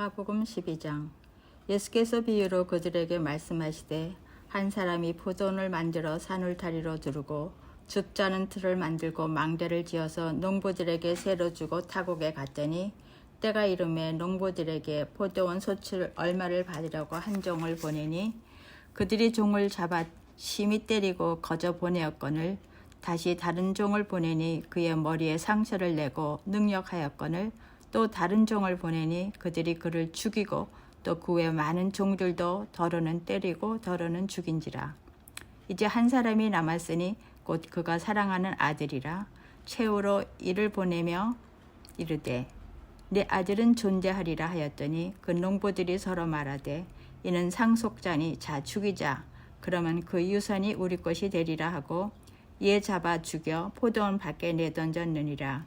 마가복음 12장. 예수께서 비유로 그들에게 말씀하시되 한 사람이 포도원을 만들어 산울타리로 두르고 줍자는 틀을 만들고 망대를 지어서 농부들에게 새로 주고 타국에 갔더니 때가 이름에 농부들에게 포도원 소출 얼마를 받으려고 한 종을 보내니 그들이 종을 잡아 심히 때리고 거저 보내었거늘 다시 다른 종을 보내니 그의 머리에 상처를 내고 능력하였거늘 또 다른 종을 보내니 그들이 그를 죽이고 또 그 외 많은 종들도 더러는 때리고 더러는 죽인지라. 이제 한 사람이 남았으니 곧 그가 사랑하는 아들이라. 최후로 이를 보내며 이르되 내 아들은 존재하리라 하였더니 그 농부들이 서로 말하되 이는 상속자니 자 죽이자. 그러면 그 유산이 우리 것이 되리라 하고 이에 잡아 죽여 포도원 밖에 내던졌느니라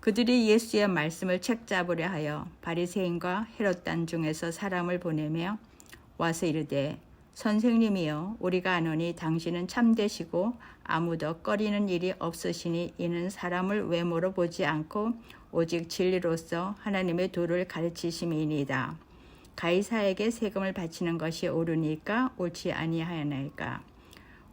그들이 예수의 말씀을 책잡으려 하여 바리새인과 헤롯 단 중에서 사람을 보내며 와서 이르되 선생님이여 우리가 아노니 당신은 참되시고 아무도 꺼리는 일이 없으시니 이는 사람을 외모로 보지 않고 오직 진리로서 하나님의 도를 가르치심이니이다. 가이사에게 세금을 바치는 것이 옳으니까 옳지 아니하나이까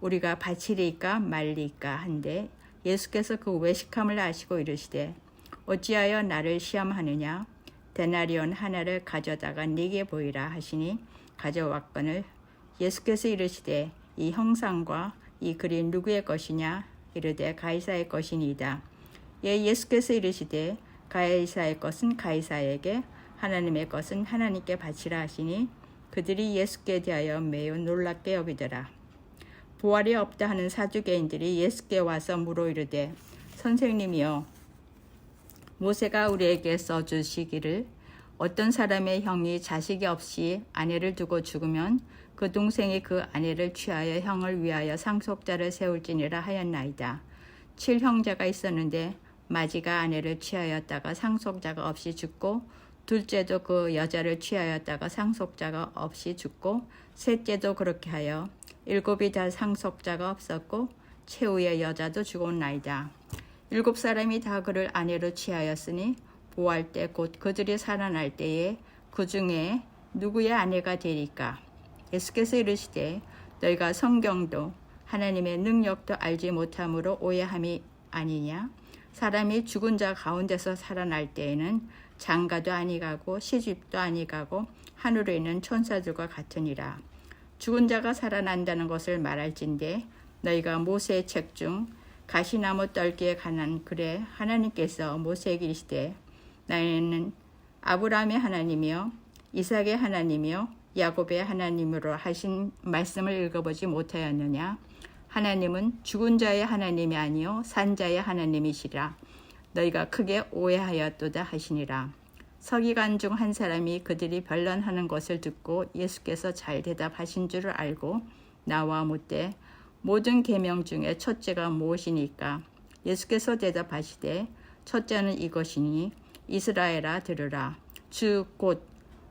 우리가 바치리까 말리까 한데 예수께서 그 외식함을 아시고 이르시되 어찌하여 나를 시험하느냐? 데나리온 하나를 가져다가 네게 보이라 하시니 가져왔거늘 예수께서 이르시되 이 형상과 이 글이 누구의 것이냐? 이르되 가이사의 것이니이다. 예 예수께서 이르시되 가이사의 것은 가이사에게 하나님의 것은 하나님께 바치라 하시니 그들이 예수께 대하여 매우 놀랍게 여기더라. 부활이 없다 하는 사두개인들이 예수께 와서 물어 이르되 선생님이여 모세가 우리에게 써주시기를 어떤 사람의 형이 자식이 없이 아내를 두고 죽으면 그 동생이 그 아내를 취하여 형을 위하여 상속자를 세울지니라 하였나이다. 칠 형제가 있었는데 마지가 아내를 취하였다가 상속자가 없이 죽고 둘째도 그 여자를 취하였다가 상속자가 없이 죽고 셋째도 그렇게 하여 일곱이 다 상속자가 없었고 최후의 여자도 죽었나이다. 일곱 사람이 다 그를 아내로 취하였으니 보할 때 곧 그들이 살아날 때에 그 중에 누구의 아내가 되리까? 예수께서 이르시되 너희가 성경도 하나님의 능력도 알지 못함으로 오해함이 아니냐? 사람이 죽은 자 가운데서 살아날 때에는 장가도 아니가고 시집도 아니가고 하늘에 있는 천사들과 같으니라. 죽은 자가 살아난다는 것을 말할진대 너희가 모세의 책 중 가시나무 떨기에 관한 글에 하나님께서 모세에게 이르시되 나는 아브라함의 하나님이요 이삭의 하나님이요 야곱의 하나님으로 하신 말씀을 읽어보지 못하였느냐? 하나님은 죽은 자의 하나님이 아니요 산 자의 하나님이시라. 너희가 크게 오해하였도다 하시니라. 서기관 중 한 사람이 그들이 변론하는 것을 듣고 예수께서 잘 대답하신 줄을 알고 나와 묻되 모든 계명 중에 첫째가 무엇이니까? 예수께서 대답하시되 첫째는 이것이니 이스라엘아 들으라. 주 곧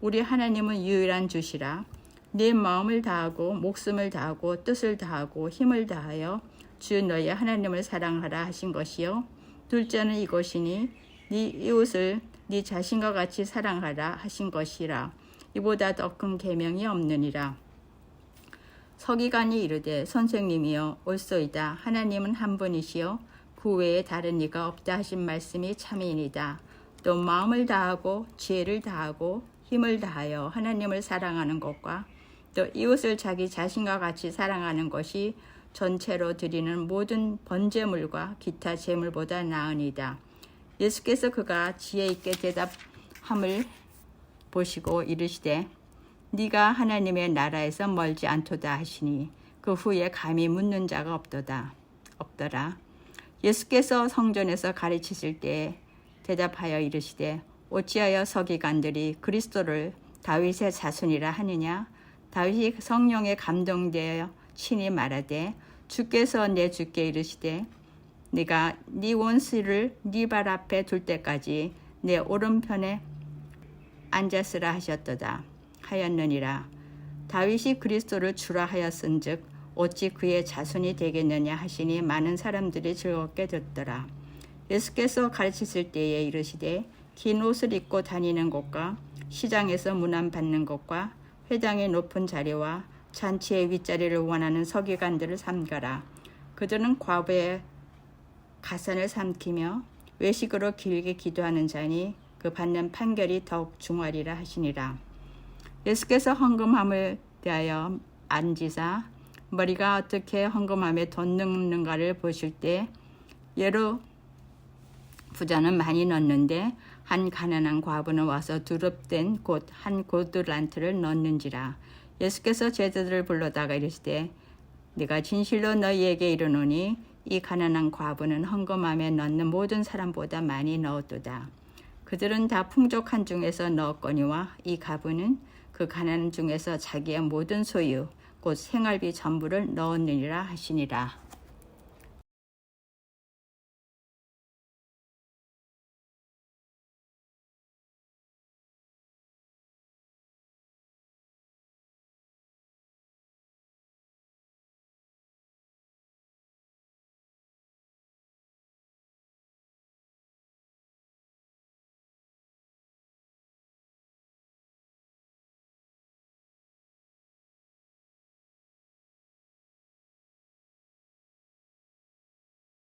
우리 하나님은 유일한 주시라. 네 마음을 다하고 목숨을 다하고 뜻을 다하고 힘을 다하여 주 너의 하나님을 사랑하라 하신 것이요. 둘째는 이것이니 네 이웃을 네 자신과 같이 사랑하라 하신 것이라. 이보다 더 큰 계명이 없느니라 서기관이 이르되 선생님이여 옳소이다. 하나님은 한 분이시요. 그 외에 다른 이가 없다 하신 말씀이 참이니이다. 또 마음을 다하고 지혜를 다하고 힘을 다하여 하나님을 사랑하는 것과 또 이웃을 자기 자신과 같이 사랑하는 것이 전체로 드리는 모든 번제물과 기타 제물보다 나으니다. 예수께서 그가 지혜 있게 대답함을 보시고 이르시되 네가 하나님의 나라에서 멀지 않도다 하시니 그 후에 감히 묻는 자가 없도다 없더라. 예수께서 성전에서 가르치실 때 대답하여 이르시되 어찌하여 서기관들이 그리스도를 다윗의 자손이라 하느냐 다윗이 성령에 감동되어 친히 말하되 주께서 내 주께 이르시되 네가 네 원수를 네 발 앞에 둘 때까지 내 오른편에 앉았으라 하셨도다 하였느니라 다윗이 그리스도를 주라 하였은즉 어찌 그의 자손이 되겠느냐 하시니 많은 사람들이 즐겁게 듣더라 예수께서 가르치실 때에 이르시되 긴 옷을 입고 다니는 곳과 시장에서 문안 받는 곳과 회당의 높은 자리와 잔치의 윗자리를 원하는 서기관들을 삼가라. 그들은 과부의 가산을 삼키며 외식으로 길게 기도하는 자니 그 받는 판결이 더욱 중하리라 하시니라. 예수께서 헌금함을 대하여 앉으사 머리가 어떻게 헌금함에 돈 넣는가를 보실 때 예로 부자는 많이 넣는데 한 가난한 과부는 와서 두릅된 곧 한 고들란트를 넣는지라. 예수께서 제자들을 불러다가 이르시되 내가 진실로 너희에게 이르노니 이 가난한 과부는 헌금함에 넣는 모든 사람보다 많이 넣었도다. 그들은 다 풍족한 중에서 넣었거니와 이 과부는 그 가난한 중에서 자기의 모든 소유 곧 생활비 전부를 넣었느니라 하시니라